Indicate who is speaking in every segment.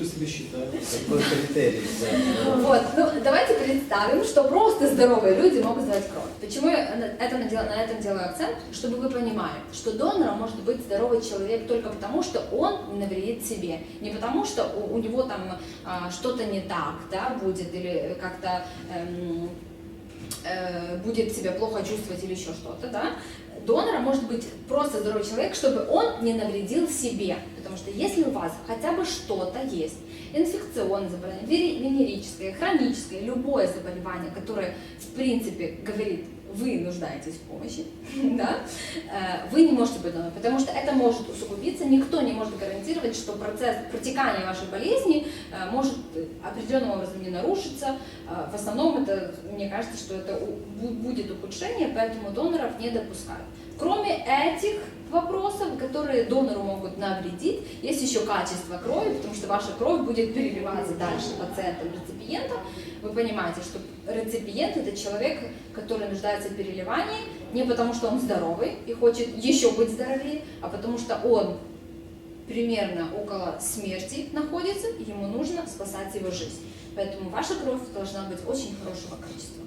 Speaker 1: Кто себя считает?
Speaker 2: Какой критерий?
Speaker 3: Вот, ну давайте представим, что просто здоровые люди могут сдавать кровь. Почему я на этом, надел- на этом делаю акцент? Чтобы вы понимали, что донором может быть здоровый человек только потому, что он не навредит себе. Не потому, что у, у него там а, что-то не так, да, будет, или как-то эм, э, будет себя плохо чувствовать или еще что-то, да. Донором может быть просто здоровый человек, чтобы он не навредил себе. Что если у вас хотя бы что-то есть, инфекционное заболевание, венерическое, хроническое, любое заболевание, которое в принципе говорит, вы нуждаетесь в помощи, да, э, вы не можете быть донором, потому что это может усугубиться, никто не может гарантировать, что процесс протекания вашей болезни э, может определенным образом не нарушиться. Э, В основном это, мне кажется, что это будет ухудшение, поэтому доноров не допускают. Кроме этих вопросов, которые донору могут навредить, есть еще качество крови, потому что ваша кровь будет переливаться дальше пациентам, реципиентам. Вы понимаете, что реципиент это человек, который нуждается в переливании не потому, что он здоровый и хочет еще быть здоровее, а потому что он примерно около смерти находится, и ему нужно спасать его жизнь. Поэтому ваша кровь должна быть очень хорошего качества.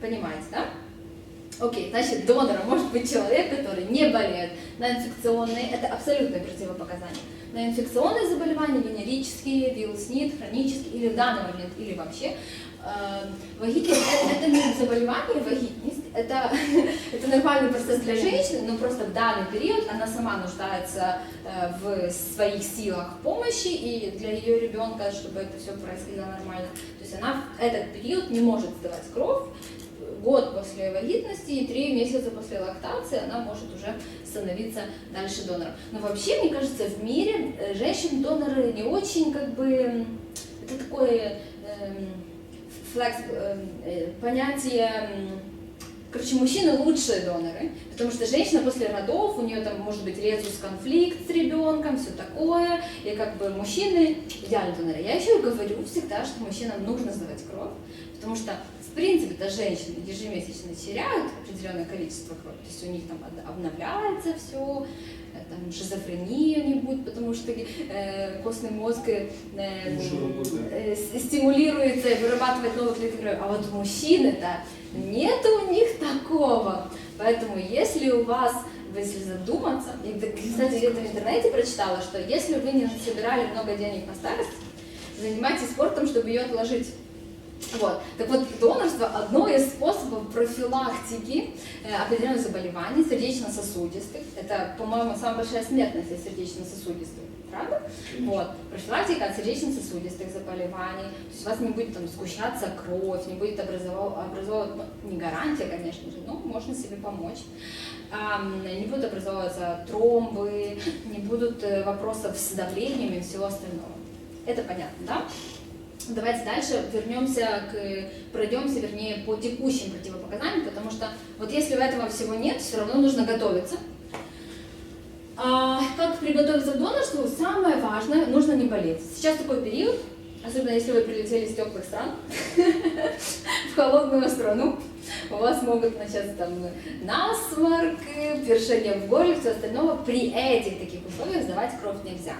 Speaker 3: Понимаете, да? Окей, значит, донором может быть человек, который не болеет на инфекционные, это абсолютное противопоказание, на инфекционные заболевания, венерические, вирус СНИД, хронические, или в данный момент, или вообще. Э, Вагитность это, это не заболевание, вагитность, это, это нормальный процесс для женщины, но просто в данный период она сама нуждается э, в своих силах помощи, и для ее ребенка, чтобы это все происходило нормально. То есть она в этот период не может сдавать кровь, год после вагитности и три месяца после лактации она может уже становиться дальше донором. Но вообще, мне кажется, в мире э, женщин-доноры не очень как бы... Это такое эм, флекс, эм, э, понятие... Короче, мужчины лучшие доноры, потому что женщина после родов, у нее там может быть резус конфликт с ребенком, все такое, и как бы мужчины идеальные доноры. Я еще и говорю всегда, что мужчинам нужно сдавать кровь, потому что в принципе-то женщины ежемесячно теряют определенное количество крови, то есть у них там обновляется все, там шизофрения не будет, потому что э, костный мозг э, э, стимулируется и вырабатывает новые клетки крови. А вот мужчины-то нет у них такого. Поэтому если у вас, если задуматься, и, кстати, я это в интернете прочитала, что если вы не собирали много денег на старость, занимайтесь спортом, чтобы ее отложить. Вот. Так вот, донорство – одно из способов профилактики э, определенных заболеваний сердечно-сосудистых. Это, по-моему, самая большая смертность из сердечно-сосудистых. Правда? Вот. Профилактика от сердечно-сосудистых заболеваний. То есть у вас не будет там сгущаться кровь, не будет образовывать, образовывать ну, не гарантия, конечно же, но можно себе помочь. Ам, не будут образовываться тромбы, не будут э, вопросов с давлением и всего остального. Это понятно, да? Давайте дальше вернемся к, пройдемся, вернее, по текущим противопоказаниям, потому что вот если этого всего нет, все равно нужно готовиться. А, как приготовиться к донорству? Самое важное, нужно не болеть. Сейчас такой период, особенно если вы прилетели из теплых стран, в холодную страну, у вас могут начаться там насморк, першение в горле, все остальное. При этих таких условиях сдавать кровь нельзя.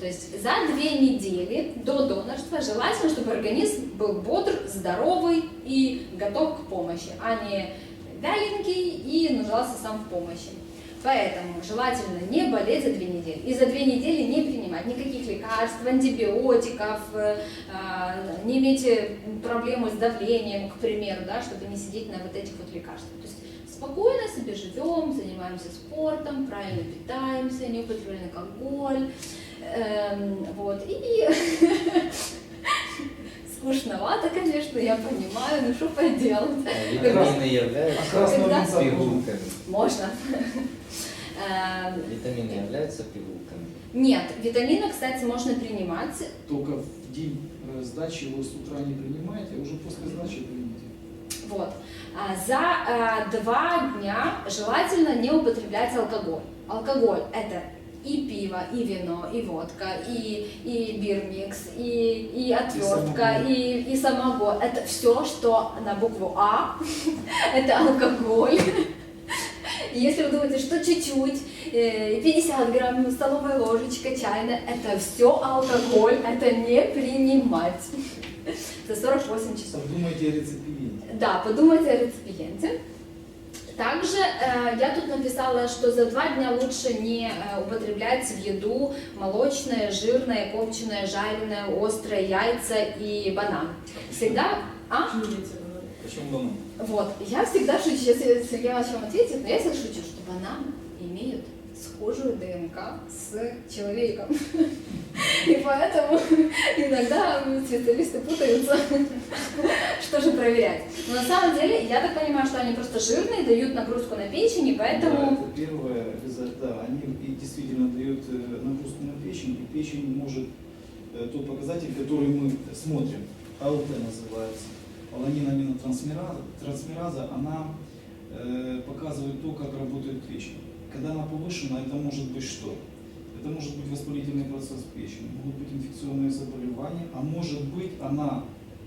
Speaker 3: То есть за две недели до донорства желательно, чтобы организм был бодр, здоровый и готов к помощи, а не вяленький и нуждался сам в помощи. Поэтому желательно не болеть за две недели. И за две недели не принимать никаких лекарств, антибиотиков, э, а, не иметь э, проблему с давлением, к примеру, да, чтобы не сидеть на вот этих вот лекарствах. То есть спокойно себе живем, занимаемся спортом, правильно питаемся, не употребляем алкоголь. Эм, вот. И скучновато, конечно, я понимаю, ну что поделать.
Speaker 2: А Витамины являются
Speaker 1: А
Speaker 2: пигулками.
Speaker 3: Можно. Эм,
Speaker 2: Витамины являются пигулками.
Speaker 3: Нет, витамины, кстати, можно принимать.
Speaker 1: Только в день э, сдачи его с утра не принимаете, а уже после сдачи примите.
Speaker 3: Вот. А, За э, два дня желательно не употреблять алкоголь. Алкоголь это и пиво, и вино, и водка, и, и бирмикс, и, и отвертка,
Speaker 1: самогон.
Speaker 3: и, и самогон. Это все, что на букву А, это алкоголь. И Если вы думаете, что чуть-чуть, э, 50 грамм столовая ложечка чайная, это все алкоголь, это не принимать. За 48 часов.
Speaker 1: Подумайте о реципиенте.
Speaker 3: Да, подумайте о реципиенте. Также э, я тут написала, что за два дня лучше не э, употреблять в еду молочное, жирное, копченое, жареное, острое, яйца и банан. Всегда, а?
Speaker 1: Почему банан?
Speaker 3: Вот, я всегда шучу, сейчас Сергей Иванович вам ответит, но я всегда шучу, что бананы имеют схожую ДНК с человеком. И поэтому иногда специалисты путаются, что же проверять. Но на самом деле, я так понимаю, что они просто жирные, дают нагрузку на печень, и
Speaker 1: Да,
Speaker 3: поэтому...
Speaker 1: это первое, да, они действительно дают э, нагрузку на печень, и печень может э, тот показатель, который мы смотрим, АЛТ называется, аланин-аминотрансфераза, трансфераза, она э, показывает то, как работает печень. Когда она повышена, это может быть что? Это может быть воспалительный процесс печени, могут быть инфекционные заболевания, а может быть она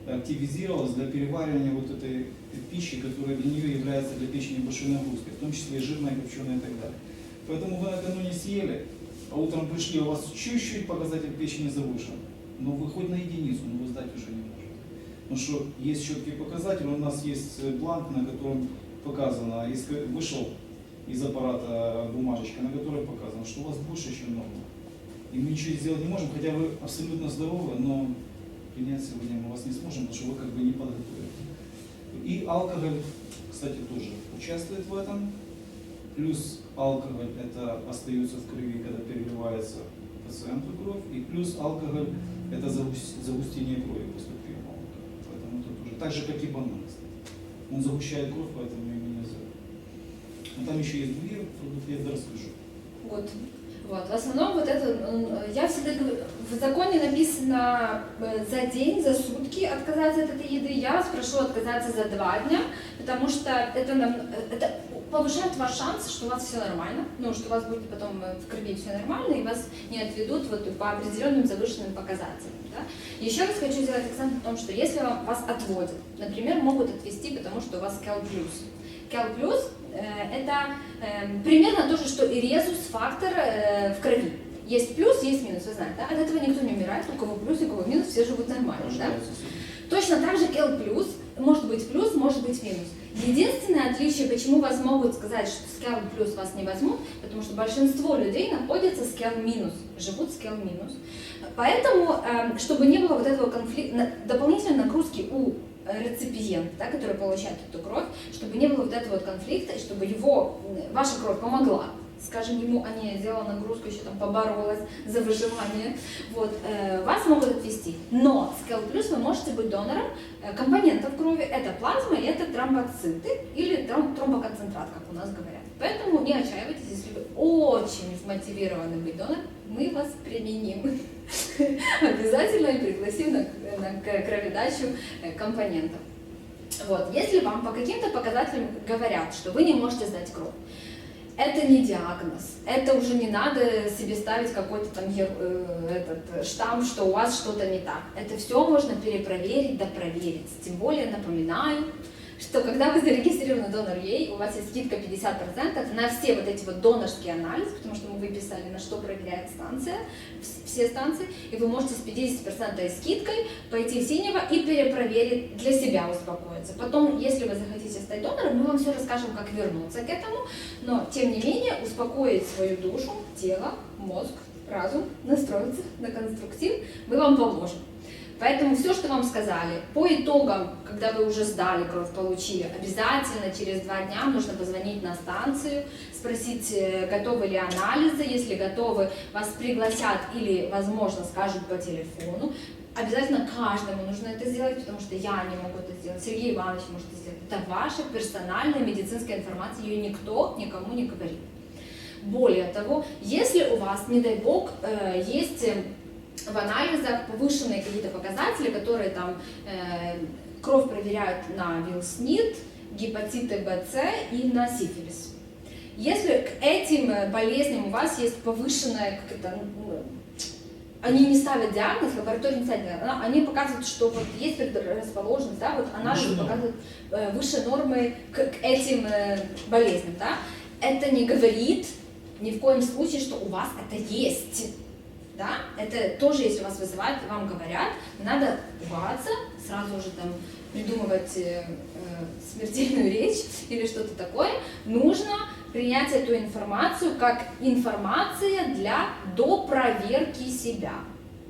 Speaker 1: активизировалась для переваривания вот этой пищи, которая для нее является для печени большой нагрузкой, в том числе и жирная, копченая и так далее. Поэтому вы накануне съели, а утром пришли, у вас чуть-чуть показатель печени завышен, но вы хоть на единицу, но вы сдать уже не можете. Потому что есть четкий показатель, у нас есть бланк, на котором показано, если вышел из аппарата бумажечка, на которой показано, что у вас больше, чем норма. И мы ничего сделать не можем, хотя вы абсолютно здоровы, но принять сегодня мы вас не сможем, потому что вы как бы не подготовлены. И алкоголь, кстати, тоже участвует в этом. Плюс алкоголь это остается в крови, когда переливается пациенту кровь. И плюс алкоголь это загус- загустение крови после приема алкоголя. Поэтому это тоже. Так же, как и банан, кстати. Он загущает кровь, поэтому. Но там еще есть другие продукты, я расскажу.
Speaker 3: Вот. Вот. В основном вот это, я всегда говорю, в законе написано э, за день, за сутки отказаться от этой еды. Я вас прошу отказаться за два дня, потому что это, нам, э, это повышает ваш шанс, что у вас все нормально, ну, что у вас будет потом э, в крови все нормально, и вас не отведут вот по определенным завышенным показателям. Да? Еще раз хочу сделать акцент на том, что если вас отводят, например, могут отвести, потому что у вас КЕЛ+. КЕЛ+, э, это э, примерно то же, что и резус-фактор э, в крови. Есть плюс, есть минус, вы знаете, да? От этого никто не умирает, у кого плюс, у кого минус, все живут нормально, да? Точно так же КЕЛ плюс, может быть плюс, может быть минус. Единственное отличие, почему вас могут сказать, что с КЕЛ плюс вас не возьмут, потому что большинство людей находятся с КЕЛ минус, живут с КЕЛ минус. Поэтому, эм, чтобы не было вот этого конфликта, дополнительной нагрузки у реципиента, да, который получает эту кровь, чтобы не было вот этого вот конфликта, и чтобы его, ваша кровь помогла, скажем, ему, а не сделала нагрузку, еще там поборолась за выживание, вот, э, вас могут отвести. Но с КЛ вы можете быть донором э, компонентов крови, это плазма и это тромбоциты или тром- тромбоконцентрат, как у нас говорят. Поэтому не отчаивайтесь, если вы очень мотивированы быть донором, мы вас применим обязательно и пригласим на, к- кроведачу э, компонентов. Вот, если вам по каким-то показателям говорят, что вы не можете сдать кровь, это не диагноз, это уже не надо себе ставить какой-то там э, этот э, штамп, что у вас что-то не так. Это все можно перепроверить, допроверить. Тем более напоминаю, что когда вы зарегистрированы донор ей, у вас есть скидка 50% на все вот эти вот донорские анализы, потому что мы выписали, на что проверяет станция, вс- все станции, и вы можете с 50% скидкой пойти в синего и перепроверить, для себя успокоиться. Потом, если вы захотите стать донором, мы вам все расскажем, как вернуться к этому, но, тем не менее, успокоить свою душу, тело, мозг, разум, настроиться на конструктив, мы вам поможем. Поэтому все, что вам сказали, по итогам, когда вы уже сдали кровь, получили, обязательно через два дня нужно позвонить на станцию, спросить, э, готовы ли анализы, если готовы, вас пригласят или, возможно, скажут по телефону. Обязательно каждому нужно это сделать, потому что я не могу это сделать, Сергей Иванович может это сделать. Это ваша персональная медицинская информация, ее никто никому не говорит. Более того, если у вас, не дай бог, э, есть э, в анализах повышенные какие-то показатели, которые там э, кровь проверяют на ВИЛ-СНИД, гепатиты БЦ и на сифилис. Если к этим э, болезням у вас есть повышенная как это, ну, они не ставят диагноз, лаборатория не ставит диагноз, а они показывают, что вот есть предрасположенность, да, вот анализы
Speaker 1: Выше
Speaker 3: показывают э, выше нормы к, к этим э, болезням, да. Это не говорит ни в коем случае, что у вас это есть. Да? Это тоже, если вас вызывают, вам говорят, надо пугаться, сразу же там придумывать э, э, смертельную речь или что-то такое. Нужно принять эту информацию как информация для допроверки себя.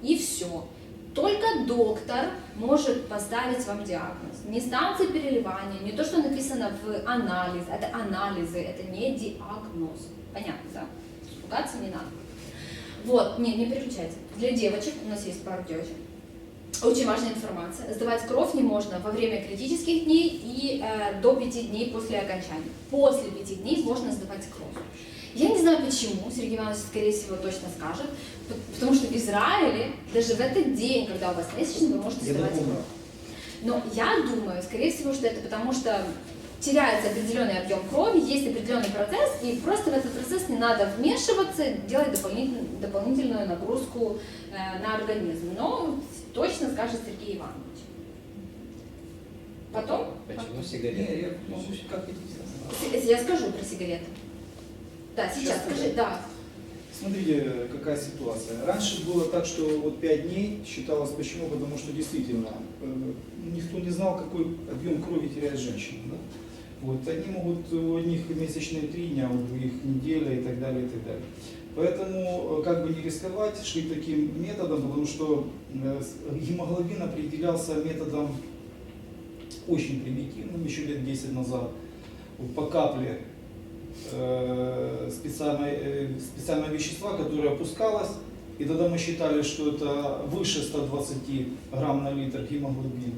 Speaker 3: И все. Только доктор может поставить вам диагноз. Не станция переливания, не то, что написано в анализ. Это анализы, это не диагноз. Понятно, да? Пугаться не надо. Вот, не, не переключайте. Для девочек, у нас есть пару девочек, очень важная информация. Сдавать кровь не можно во время критических дней и э, до 5 дней после окончания. После 5 дней можно сдавать кровь. Я не знаю почему, Сергей Иванович, скорее всего, точно скажет, потому что в Израиле даже в этот день, когда у вас месячный, вы можете сдавать кровь. Но я думаю, скорее всего, что это потому что теряется определенный объем крови, есть определенный процесс, и просто в этот процесс не надо вмешиваться, делать дополнительную, дополнительную нагрузку э, на организм. Но точно скажет Сергей Иванович. Потом,
Speaker 2: Почему сигареты?
Speaker 1: я могу как хотите.
Speaker 3: С- я скажу про сигареты. Да, сейчас,
Speaker 1: Сейчас
Speaker 3: скажи, да.
Speaker 1: Смотрите, какая ситуация. Раньше было так, что вот 5 дней считалось почему? Потому что действительно э, никто не знал, какой объем крови теряет женщина. Да? Вот, одни могут, у одних месячные 3 дня, у других неделя и так далее, и так далее. Поэтому, э, как бы не рисковать, шли таким методом, потому что э, гемоглобин определялся методом очень примитивным, еще лет 10 назад. По капле э, специальное, э, специальное вещества, которое опускалось, и тогда мы считали, что это выше 120 грамм на литр гемоглобин.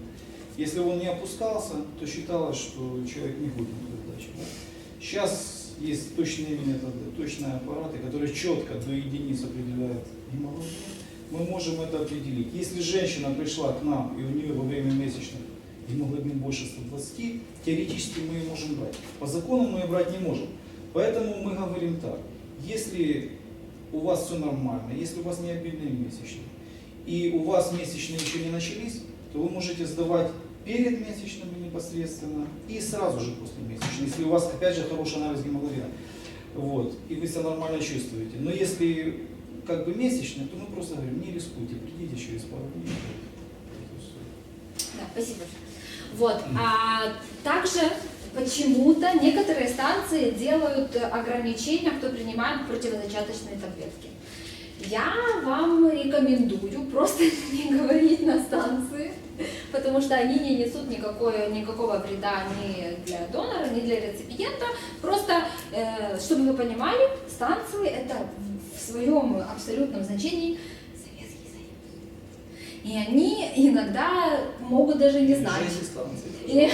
Speaker 1: Если он не опускался, то считалось, что человек не годен к сдаче. да. Сейчас есть точные методы, точные аппараты, которые четко до единиц определяют гемоглобин. Мы можем это определить. Если женщина пришла к нам, и у нее во время месячных гемоглобин больше 120, теоретически мы ее можем брать. По закону мы ее брать не можем. Поэтому мы говорим так, если у вас все нормально, если у вас не обильные месячные, и у вас месячные еще не начались, то вы можете сдавать перед месячными непосредственно и сразу же после месячных, если у вас опять же хороший анализ гемоглобина. Вот, и вы себя нормально чувствуете. Но если как бы месячные, то мы просто говорим, не рискуйте, придите через пару дней.
Speaker 3: Да, спасибо. Вот. А также почему-то некоторые станции делают ограничения, кто принимает противозачаточные таблетки. Я вам рекомендую просто не говорить на станции, потому что они не несут никакой, никакого вреда ни для донора, ни для реципиента. Просто, э, чтобы вы понимали, станции это в своем абсолютном значении Советский Союз. И они иногда могут даже не знать.
Speaker 1: И станции.
Speaker 3: Или,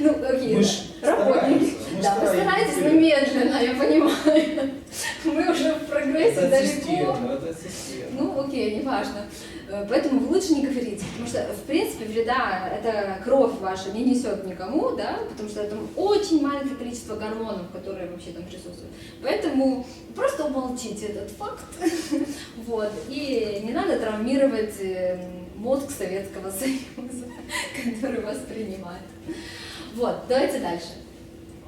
Speaker 3: ну, окей,
Speaker 1: Мы
Speaker 3: да.
Speaker 1: ж
Speaker 3: работники.
Speaker 1: стараемся, мы
Speaker 3: Да, вы
Speaker 1: стараемся.
Speaker 3: стараетесь, но медленно, я понимаю. Мы уже в прогрессе
Speaker 1: Это
Speaker 3: далеко.
Speaker 1: система, это система.
Speaker 3: Ну, окей, неважно. Э, Поэтому вы лучше не говорите, потому что, в принципе, вреда эта кровь ваша не несет никому, да, потому что там очень маленькое количество гормонов, которые вообще там присутствуют. Поэтому просто умолчите этот факт, вот, и не надо травмировать э, мозг Советского Союза, который вас принимает. Вот, давайте дальше.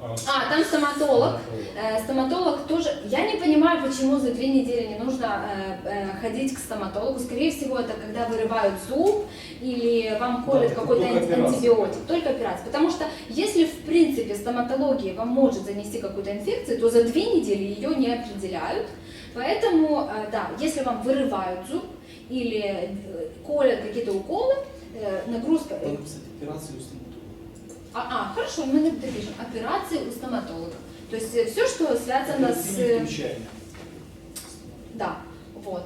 Speaker 3: А, там стоматолог. Э, Стоматолог тоже. Я не понимаю, почему за две недели не нужно э, э, ходить к стоматологу. Скорее всего, это когда вырывают зуб или вам колят
Speaker 1: это
Speaker 3: какой-то антибиотик. Только операция. Потому что если в принципе стоматология вам может занести какую-то инфекцию, то за две недели ее не определяют. Поэтому, да, если вам вырывают зуб или колят какие-то уколы, нагрузка.
Speaker 1: Надо писать операцию у стоматолога.
Speaker 3: А, а, хорошо, мы допишем. Операции у стоматолога. То есть все, что связано
Speaker 1: Это
Speaker 3: с...
Speaker 1: не.
Speaker 3: Да, вот.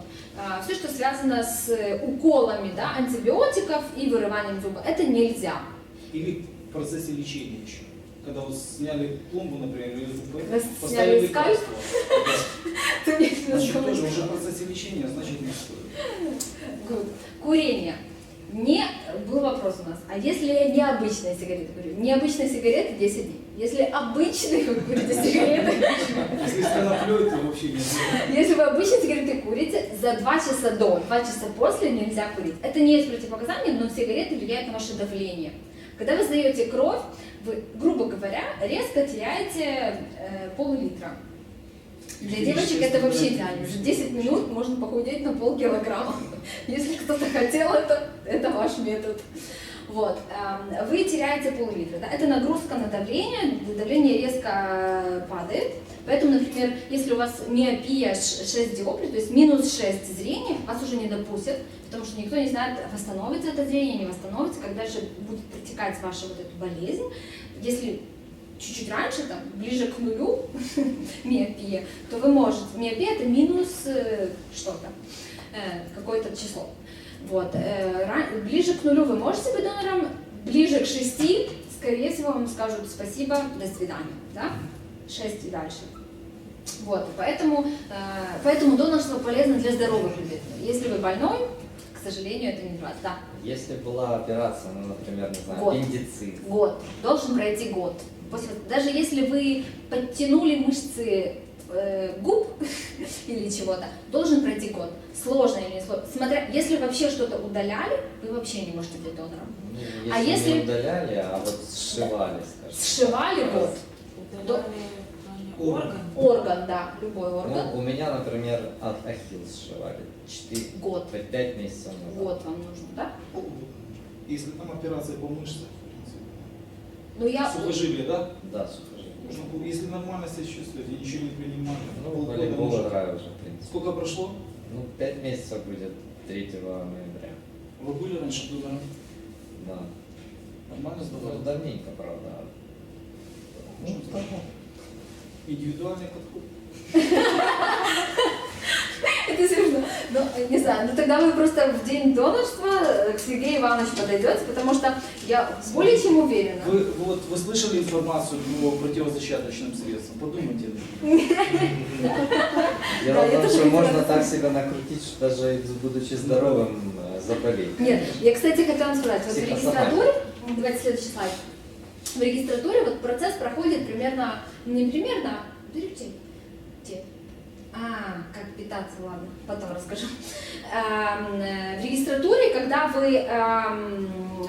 Speaker 3: все, что связано с э, уколами да, антибиотиков и вырыванием зуба, это нельзя.
Speaker 1: Или в процессе лечения еще. Когда вот сняли пломбу, например, или зубы, поставили
Speaker 3: скальп?
Speaker 1: Значит, тоже уже в процессе лечения, значит, не стоит.
Speaker 3: Курение. Не, был вопрос у нас, а если необычные сигареты курю? Необычные сигареты 10 дней. Если обычные вы курите сигареты,
Speaker 1: Если с коноплей, то вообще нет.
Speaker 3: Если вы обычные сигареты курите, за 2 часа до, 2 часа после нельзя курить. Это не есть противопоказанием, но сигареты влияют на ваше давление. Когда вы сдаете кровь, вы, грубо говоря, резко теряете э, пол-литра. Для девочек это вообще идеально. За 10 минут можно похудеть на полкилограмма. Если кто-то хотел это, это ваш метод. Вот. эм, Вы теряете пол-литра. да? Это нагрузка на давление, давление резко падает. Поэтому, например, если у вас миопия ш- 6 диоптрий, то есть минус 6 зрения, вас уже не допустят, потому что никто не знает, восстановится это зрение, не восстановится, когда же будет протекать ваша вот эта болезнь. Если чуть-чуть раньше, там, ближе к нулю миопия, то вы можете, миопия это минус э, что-то, э, какое-то число. Вот, э, ближе к нулю вы можете быть донором, ближе к шести, скорее всего, вам скажут спасибо, до свидания, да? 6 и дальше. Вот, поэтому, поэтому донорство полезно для здоровых людей. Если вы больной, к сожалению, это не для вас. Да,
Speaker 2: Если была операция, ну, например, не знаю,
Speaker 3: Год.
Speaker 2: аппендицит,
Speaker 3: год. Должен пройти год. После, даже если вы подтянули мышцы э, губ или чего-то, должен пройти год. Сложно или не сложно. Смотря, если вообще что-то удаляли, вы вообще не можете быть донором.
Speaker 2: ну, если,
Speaker 3: А если-
Speaker 2: не удаляли, а вот сшивали, скажем.
Speaker 3: Сшивали год.
Speaker 4: Плане
Speaker 1: Орган.
Speaker 4: орган.
Speaker 3: Да, любой орган.
Speaker 2: Ну, у меня, например, от ахилл сшивали. 4,
Speaker 3: Год.
Speaker 2: 5 месяцев назад.
Speaker 3: Год вам нужно, да?
Speaker 1: Если там операция по мышце,
Speaker 3: Ну я...
Speaker 1: сухожилие, да?
Speaker 2: Да, сухожилие.
Speaker 1: Можно, если нормально себя чувствуете, ничего не принимали,
Speaker 2: Ну,
Speaker 1: полгода
Speaker 2: волейбол
Speaker 1: можно.
Speaker 2: играю уже, в принципе.
Speaker 1: Сколько прошло?
Speaker 2: Ну, 5 месяцев будет 3 ноября.
Speaker 1: Вы были раньше донором?
Speaker 2: Да.
Speaker 1: Нормально
Speaker 2: Ну,
Speaker 1: сдавали?
Speaker 2: давненько, правда. Ну.
Speaker 1: Индивидуальный подход.
Speaker 3: Ну, не знаю, ну тогда вы просто в день донорства э, к Сергею Ивановичу подойдете, потому что я более чем уверена.
Speaker 1: Вы, вот, вы слышали информацию по противозачаточным средствам? Подумайте.
Speaker 2: Дело в
Speaker 3: я
Speaker 2: том,
Speaker 3: тоже
Speaker 2: что можно так себя накрутить, что даже будучи здоровым, э, заболеть.
Speaker 3: Нет, я, кстати, хотела сказать, вот в регистратуре, давайте следующий слайд, в регистратуре вот процесс проходит примерно, не примерно, а берите, где? А, как питаться, ладно, потом расскажу. Э, В регистратуре, когда вы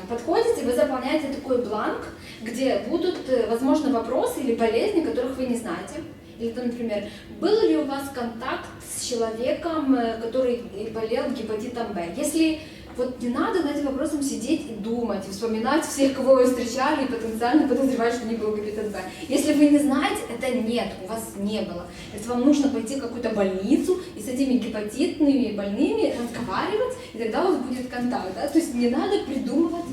Speaker 3: подходите, вы заполняете такой бланк, где будут, э, возможно, вопросы или болезни, которых вы не знаете. Или, например, был ли у вас контакт с человеком, э, который болел гепатитом Б? Если вот не надо над этим вопросом сидеть и думать, и вспоминать всех, кого вы встречали, и потенциально подозревать, что не был гепатит Б. Если вы не знаете, это нет, у вас не было. Это вам нужно пойти в какую-то больницу и с этими гепатитными больными разговаривать, и тогда у вас будет контакт. Да? То есть не надо придумывать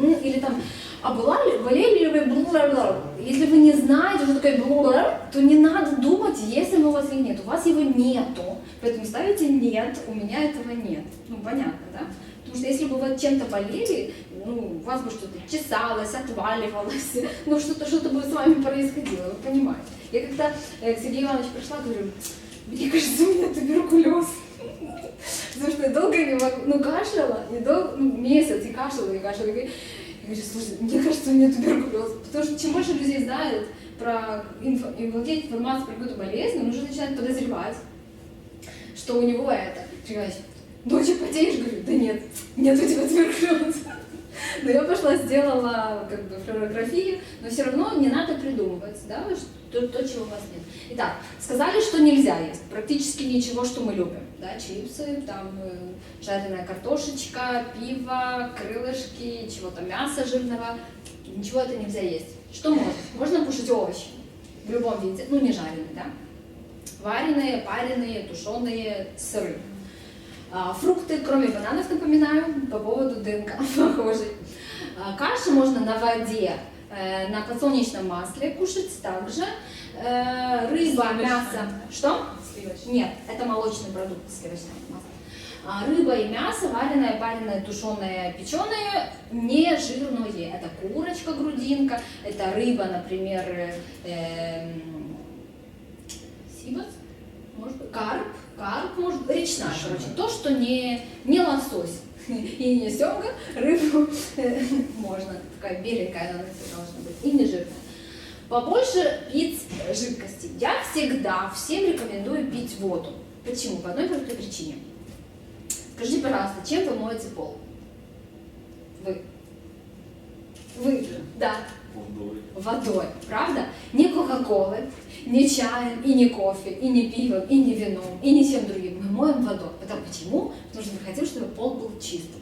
Speaker 3: М, Или там, а была ли, болели ли вы бла-бла-бла? Если вы не знаете, что такое бла то не надо думать, нет. У вас его нету. Поэтому ставите нет, у меня этого нет. Ну, понятно, да? Потому что если бы вы чем-то болели, ну, у вас бы что-то чесалось, отваливалось, ну, что-то что бы с вами происходило, вы понимаете. Я когда э, к Сергею Ивановичу пришла, говорю, мне кажется, у меня туберкулез. Потому что я долго не могу, ну, кашляла, и долго, ну, месяц, и кашляла, и кашляла. И говорю, слушай, мне кажется, у меня туберкулез. Потому что чем больше людей знает про инфо, и владеет информацией про какую-то болезнь, он уже начинает подозревать, что у него это. Говоришь, ночью потеешь? Говорю, да нет, нет у тебя туберкулеза. Но я пошла, сделала как бы флюорографию, но все равно не надо придумывать, да, что, то, чего у вас нет. Итак, сказали, что нельзя есть практически ничего, что мы любим, да, чипсы, там э, жареная картошечка, пиво, крылышки, чего-то мяса жирного, ничего это нельзя есть. Что можно? Можно кушать овощи в любом виде, ну не жареные, да, вареные, пареные, тушеные, сыры. А, Фрукты, кроме бананов, напоминаю, по поводу ДНК похожей. А, Каши можно на воде, э, на подсолнечном масле кушать также. Э, Рыба, мясо. Что?
Speaker 4: Сливочное.
Speaker 3: Нет, это молочный продукт сливочное масло. А, Рыба и мясо, вареное, пареное, тушеное, печеное, не жирное. Это курочка, грудинка, это рыба, например, э, эм, сибас, может быть, карп, карп, может быть, речная, короче, то, что не, не лосось и не семга, рыбу э, можно, такая беленькая она должна быть, и не жирная. Побольше пить жидкости. Я всегда всем рекомендую пить воду. Почему? По одной простой причине. Скажите, пожалуйста, чем вы моете пол? Вы. Вы, да, водой, правда? Не Кока-Колы, не чаем, и не кофе, и не пивом, и не вином, и не чем другим. Мы моем водой. Потому, почему? Потому что мы хотим, чтобы пол был чистым.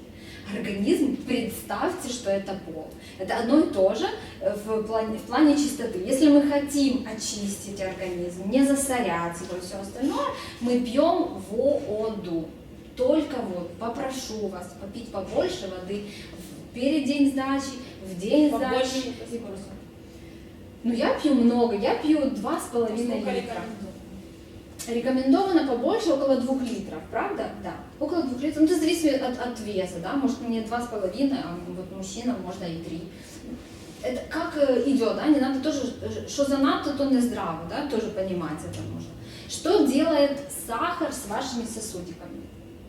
Speaker 3: Организм, представьте, что это пол. Это одно и то же э, в плане, в плане чистоты. Если мы хотим очистить организм, не засорять его и все остальное, мы пьем воду. Только воду. Попрошу вас попить побольше воды перед день сдачи, в день сдачи.
Speaker 4: Побольше,
Speaker 3: и
Speaker 4: спасибо.
Speaker 3: после. Ну, я пью много, я пью два с половиной
Speaker 4: Сколько
Speaker 3: литра.
Speaker 4: рекомендуете?
Speaker 3: Рекомендовано побольше, около двух литров, правда? Да. Около двух литров. Ну, это зависит от, от веса, да, может мне два с половиной, а вот мужчинам можно и три. Это как э, идет, да, не надо тоже, э, что занадто, то не здраво, да, тоже понимать это нужно. Что делает сахар с вашими сосудиками?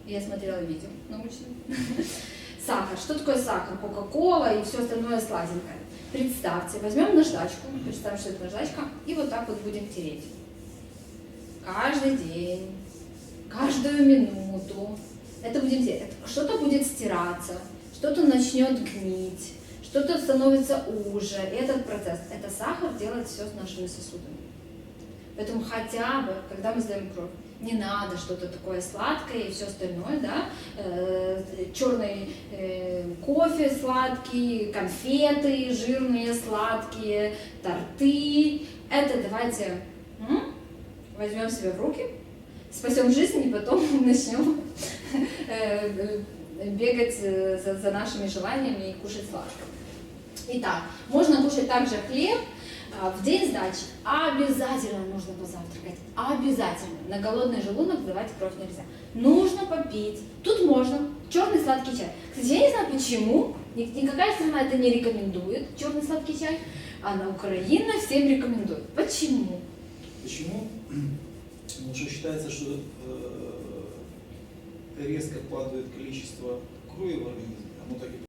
Speaker 3: Я смотрела видео научное. Сахар. Что такое сахар? Кока-кола и все остальное сладенькое. Представьте, возьмем наждачку, представим, что это наждачка, и вот так вот будем тереть каждый день, каждую минуту. Это будем. Это- Что-то будет стираться, что-то начнет гнить, что-то становится уже. Этот процесс, это сахар делает все с нашими сосудами. Поэтому хотя бы, когда мы сдаем кровь, не надо что-то такое сладкое и все остальное, да, черный э, кофе сладкий, конфеты жирные, сладкие, торты. Это давайте возьмем себя в руки, спасем жизнь и потом начнем э, э, бегать э, за, за нашими желаниями и кушать сладкое. Итак, можно кушать также хлеб, в день сдачи обязательно нужно позавтракать. Обязательно. На голодный желудок давать кровь нельзя. Нужно попить. Тут можно черный сладкий чай. Кстати, я не знаю почему. ни- Никакая страна это не рекомендует, черный сладкий чай. А на Украина всем рекомендует. Почему?
Speaker 1: Почему? Потому что считается, что э, резко падает количество крови в организме,